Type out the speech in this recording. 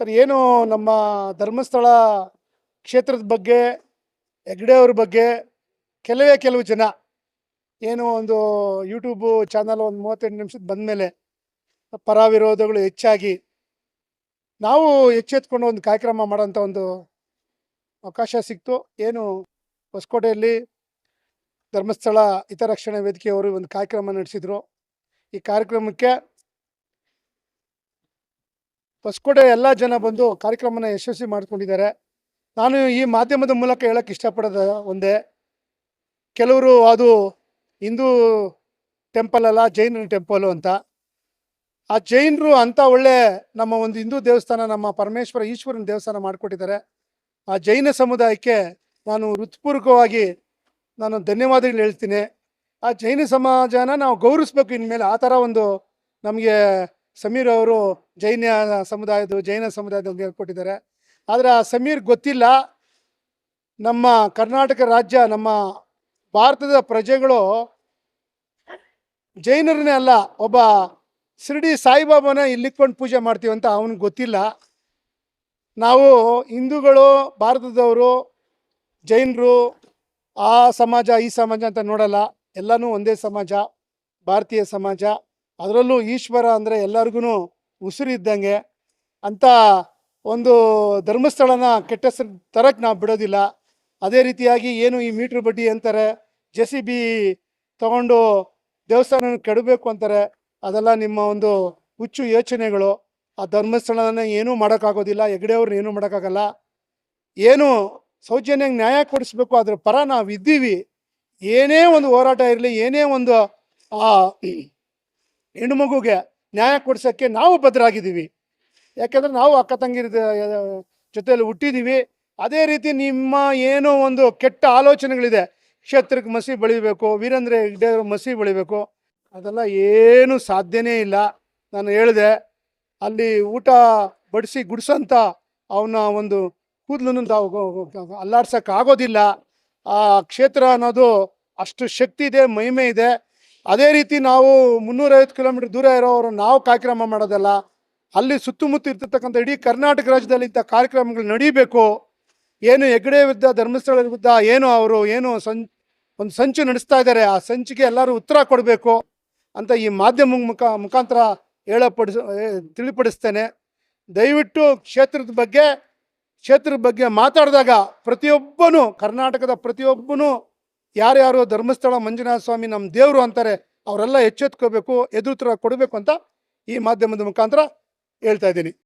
Sir, ಏನು ನಮ್ಮ ಧರ್ಮಸ್ಥಳ ಕ್ಷೇತ್ರದ ಬಗ್ಗೆ, ಹೆಗ್ಡೆ ಅವ್ರ ಬಗ್ಗೆ ಕೆಲವೇ ಕೆಲವು ಜನ ಏನು ಒಂದು ಯೂಟ್ಯೂಬು ಚಾನಲ್ ಒಂದು ಮೂವತ್ತೆಂಟು ನಿಮಿಷದ ಬಂದಮೇಲೆ ಪರ ವಿರೋಧಗಳು ಹೆಚ್ಚಾಗಿ ನಾವು ಎಚ್ಚೆತ್ಕೊಂಡು ಒಂದು ಕಾರ್ಯಕ್ರಮ ಮಾಡೋಂಥ ಒಂದು ಅವಕಾಶ ಸಿಕ್ತು. ಏನು ಹೊಸಕೋಟೆಯಲ್ಲಿ ಧರ್ಮಸ್ಥಳ ಹಿತರಕ್ಷಣಾ ವೇದಿಕೆಯವರು ಒಂದು ಕಾರ್ಯಕ್ರಮ ನಡೆಸಿದರು. ಈ ಕಾರ್ಯಕ್ರಮಕ್ಕೆ ಹೊಸಕೋಟೆ ಎಲ್ಲ ಜನ ಬಂದು ಕಾರ್ಯಕ್ರಮನ ಯಶಸ್ವಿ ಮಾಡ್ಕೊಂಡಿದ್ದಾರೆ. ನಾನು ಈ ಮಾಧ್ಯಮದ ಮೂಲಕ ಹೇಳಕ್ಕೆ ಇಷ್ಟಪಡೋದು ಒಂದೇ, ಕೆಲವರು ಅದು ಹಿಂದೂ ಟೆಂಪಲ್ ಅಲ್ಲ, ಜೈನ ಟೆಂಪಲು ಅಂತ. ಆ ಜೈನರು ಅಂತ ಒಳ್ಳೆ ನಮ್ಮ ಒಂದು ಹಿಂದೂ ದೇವಸ್ಥಾನ, ನಮ್ಮ ಪರಮೇಶ್ವರ ಈಶ್ವರನ ದೇವಸ್ಥಾನ ಮಾಡಿಕೊಟ್ಟಿದ್ದಾರೆ. ಆ ಜೈನ ಸಮುದಾಯಕ್ಕೆ ನಾನು ಹೃತ್ಪೂರ್ವಕವಾಗಿ ನಾನು ಧನ್ಯವಾದಗಳು ಹೇಳ್ತೀನಿ. ಆ ಜೈನ ಸಮಾಜನ ನಾವು ಗೌರವಿಸ್ಬೇಕು ಇನ್ಮೇಲೆ ಆ ಥರ ಒಂದು ನಮಗೆ ಸಮೀರ್ ಅವರು ಜೈನ ಸಮುದಾಯದ ಜೈನ ಸಮುದಾಯದ ಹೇಳ್ಕೊಟ್ಟಿದ್ದಾರೆ ಆದರೆ ಆ ಸಮೀರ್ ಗೊತ್ತಿಲ್ಲ, ನಮ್ಮ ಕರ್ನಾಟಕ ರಾಜ್ಯ, ನಮ್ಮ ಭಾರತದ ಪ್ರಜೆಗಳು ಜೈನರನ್ನೇ ಅಲ್ಲ, ಒಬ್ಬ ಶಿರಡಿ ಸಾಯಿಬಾಬಾನ ಇಲ್ಲಿಕ್ಕೊಂಡು ಪೂಜೆ ಮಾಡ್ತೀವಿ ಅಂತ ಅವನಿಗೆ ಗೊತ್ತಿಲ್ಲ. ನಾವು ಹಿಂದೂಗಳು, ಭಾರತದವರು, ಜೈನರು, ಆ ಸಮಾಜ, ಈ ಸಮಾಜ ಅಂತ ನೋಡಲ್ಲ. ಎಲ್ಲನೂ ಒಂದೇ ಸಮಾಜ, ಭಾರತೀಯ ಸಮಾಜ. ಅದರಲ್ಲೂ ಈಶ್ವರ ಅಂದರೆ ಎಲ್ಲರಿಗೂ ಉಸಿರಿದ್ದಂಗೆ ಅಂತ ಒಂದು ಧರ್ಮಸ್ಥಳನ ಕೆಟ್ಟ ತರಕ್ಕೆ ನಾವು ಬಿಡೋದಿಲ್ಲ. ಅದೇ ರೀತಿಯಾಗಿ ಏನು ಈ ಮೀಟ್ರ್ ಬಡ್ಡಿ ಅಂತಾರೆ ಜೆ ಸಿ ಬಿ ತಗೊಂಡು ದೇವಸ್ಥಾನ ಕೆಡಬೇಕು ಅಂತಾರೆ, ಅದೆಲ್ಲ ನಿಮ್ಮ ಒಂದು ಹುಚ್ಚು ಯೋಚನೆಗಳು. ಆ ಧರ್ಮಸ್ಥಳನ ಏನೂ ಮಾಡೋಕ್ಕಾಗೋದಿಲ್ಲ, ಹೆಗ್ಡೆಯವ್ರನ್ನ ಏನೂ ಮಾಡೋಕ್ಕಾಗಲ್ಲ. ಏನು ಸೌಜನ್ಯಕ್ಕೆ ನ್ಯಾಯ ಕೊಡಿಸ್ಬೇಕು ಅದ್ರ ಪರ ನಾವು ಇದ್ದೀವಿ. ಏನೇ ಒಂದು ಹೋರಾಟ ಇರಲಿ, ಏನೇ ಒಂದು, ಆ ಹೆಣ್ಮಗುಗೆ ನ್ಯಾಯ ಕೊಡ್ಸೋಕ್ಕೆ ನಾವು ಬದ್ಧರಾಗಿದ್ದೀವಿ ಯಾಕೆಂದ್ರೆ ನಾವು ಅಕ್ಕ ತಂಗಿರ ಜೊತೆಯಲ್ಲಿ ಹುಟ್ಟಿದ್ದೀವಿ. ಅದೇ ರೀತಿ ನಿಮ್ಮ ಏನೋ ಒಂದು ಕೆಟ್ಟ ಆಲೋಚನೆಗಳಿದೆ. ಕ್ಷೇತ್ರಕ್ಕೆ ಮಸಿ ಬೆಳಿಬೇಕು, ವೀರೇಂದ್ರ ಹೆಗ್ಡೆ ಮಸಿ ಬೆಳಿಬೇಕು. ಅದೆಲ್ಲ ಏನು ಸಾಧ್ಯನೇ ಇಲ್ಲ. ನಾನು ಹೇಳಿದೆ, ಅಲ್ಲಿ ಊಟ ಬಡಿಸಿ ಗುಡ್ಸಂತ ಅವನ ಒಂದು ಕೂದಲನ್ನು ತಾವು ಅಲ್ಲಾಡ್ಸೋಕ್ಕಾಗೋದಿಲ್ಲ. ಆ ಕ್ಷೇತ್ರ ಅನ್ನೋದು ಅಷ್ಟು ಶಕ್ತಿ ಇದೆ, ಮಹಿಮೆ ಇದೆ. ಅದೇ ರೀತಿ ನಾವು ಮುನ್ನೂರೈವತ್ತು ಕಿಲೋಮೀಟರ್ ದೂರ ಇರೋರು ನಾವು ಕಾರ್ಯಕ್ರಮ ಮಾಡೋದಲ್ಲ, ಅಲ್ಲಿ ಸುತ್ತಮುತ್ತ ಇರ್ತಕ್ಕಂಥ ಇಡೀ ಕರ್ನಾಟಕ ರಾಜ್ಯದಲ್ಲಿ ಇಂಥ ಕಾರ್ಯಕ್ರಮಗಳು ನಡೀಬೇಕು. ಏನು ಹೆಗ್ಡೆ ವಿರುದ್ಧ ಧರ್ಮಸ್ಥಳ ವಿರುದ್ಧ ಏನು ಅವರು ಏನು ಸಂ ಒಂದು ಸಂಚು ನಡೆಸ್ತಾ ಇದ್ದಾರೆ, ಆ ಸಂಚಿಗೆ ಎಲ್ಲರೂ ಉತ್ತರ ಕೊಡಬೇಕು ಅಂತ ಈ ಮಾಧ್ಯಮ ಮುಖ, ಮುಖಾಂತರ ಹೇಳಪಡಿಸ ತಿಳಿಪಡಿಸ್ತೇನೆ. ದಯವಿಟ್ಟು ಕ್ಷೇತ್ರದ ಬಗ್ಗೆ ಕ್ಷೇತ್ರದ ಬಗ್ಗೆ ಮಾತಾಡಿದಾಗ ಪ್ರತಿಯೊಬ್ಬನು, ಕರ್ನಾಟಕದ ಪ್ರತಿಯೊಬ್ಬನು ಯಾರ್ಯಾರು ಧರ್ಮಸ್ಥಳ ಮಂಜುನಾಥ ಸ್ವಾಮಿ ನಮ್ಮ ದೇವರು ಅಂತಾರೆ, ಅವರೆಲ್ಲ ಎಚ್ಚೆತ್ಕೋಬೇಕು, ಎದುರು ಕೊಡಬೇಕು ಅಂತ ಈ ಮಾಧ್ಯಮದ ಮುಖಾಂತರ ಹೇಳ್ತಾ ಇದ್ದೀನಿ.